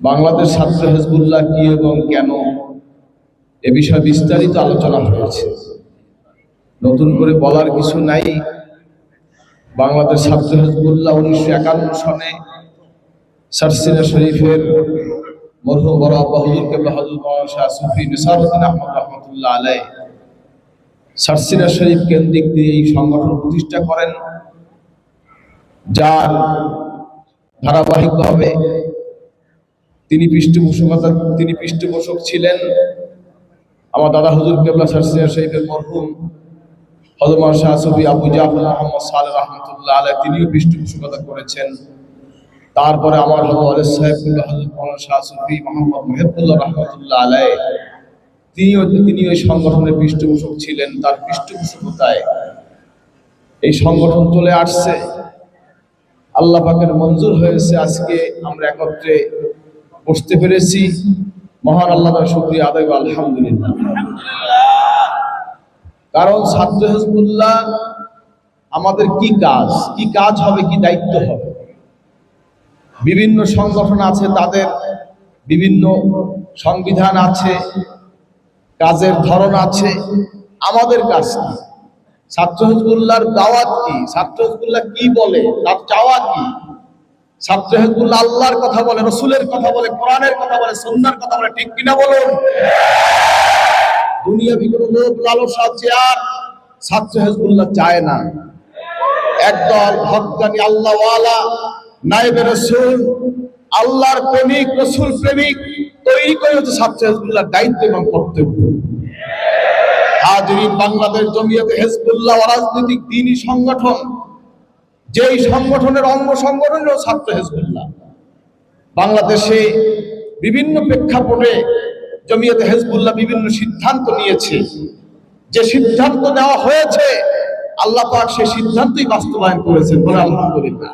বাংলাদেশ ছাত্র হেজবুল্লাহ কি এবং কেন এ বিষয়ে বিস্তারিত আলোচনা হয়েছে। নতুন করে বলার কিছু নাই। বাংলাদেশ ছাত্র হেজবুল্লাহ উনিশশো একান্ন সনে সারসিনা শরীফের মরহুম আব্বা কেবলা মাওলানা শাহ সুফি নিসারউদ্দিন আহমদ শরীফ কেন্দ্রিক দিয়ে এই সংগঠন প্রতিষ্ঠা করেন। যার ধারাবাহিকভাবে তিনি পৃষ্ঠপোষকতা, তিনি পৃষ্ঠপোষক ছিলেন আমার দাদা হজুর কেবলা সারসিনা শরীফের মরহুম হজরত শাহ সুফি আবু জাফর আহমদ সালে রহমতুল্লাহ আলাই তিনিও পৃষ্ঠপোষকতা করেছেন। তারপরে আমার হজরত সাহেবুল্লাহ হজরত শাহ সুফি মোহাম্মদ মেহবুল্লাহ রহমতুল্লাহ আলাই তিনিও, তিনি ওই সংগঠনের পৃষ্ঠপোষক ছিলেন। তার পৃষ্ঠপোষকতায় এই সংগঠন চলে আসছে। আল্লাহ পাকের মঞ্জুর হয়েছে আজকে। আমরা একত্রে বসতে পেরেছি। মহান আল্লাহ শুক্রিয়া আদায় আলহামদুলিল্লাহ। কারণ ছাত্র হিজবুল্লাহ, আমাদের কি কাজ? কি কাজ হবে, কি দায়িত্ব হবে? বিভিন্ন সংগঠন আছে, তাদের বিভিন্ন সংবিধান আছে, কাজের ধরন আছে। আমাদের কাজ কি? ছাত্র হিজবুল্লাহর দাওয়াত কি? ছাত্র হিজবুল্লাহ কি বলে? তার চাওয়া কি? ছাত্র হিজবুল্লাহ আল্লাহর কথা বলে, রসুলের কথা বলে, কোরআনের কথা বলে সন্ন্যার কথা বলে, ঠিক কিনা বলুন? দুনিয়া বিগত লোক লালসা, চেয়ার ছাত্র হিজবুল্লাহ চায় না। একদল ভক্তানি আল্লাহওয়ালা নাইবে রসুল, আল্লাহর প্রেমিক, রসুল প্রেমিক, তৈরি করে হচ্ছে ছাত্র হিজবুল্লাহর দায়িত্ব এবং কর্তব্য। হাজিরি বাংলাদেশ জমিয়তে হেজবুল্লাহ অরাজনৈতিক দিনী সংগঠন। যেই সংগঠনের অঙ্গ সংগঠন ছাত্র হেজবুল্লাহ। বাংলাদেশে বিভিন্ন প্রেক্ষাপটে জমিয়তে হেজবুল্লাহ বিভিন্ন সিদ্ধান্ত নিয়েছে। যে সিদ্ধান্ত নেওয়া হয়েছে, আল্লাহ পাক সেই সিদ্ধান্তই বাস্তবায়ন করেছেন বলে আলহামদুলিল্লাহ।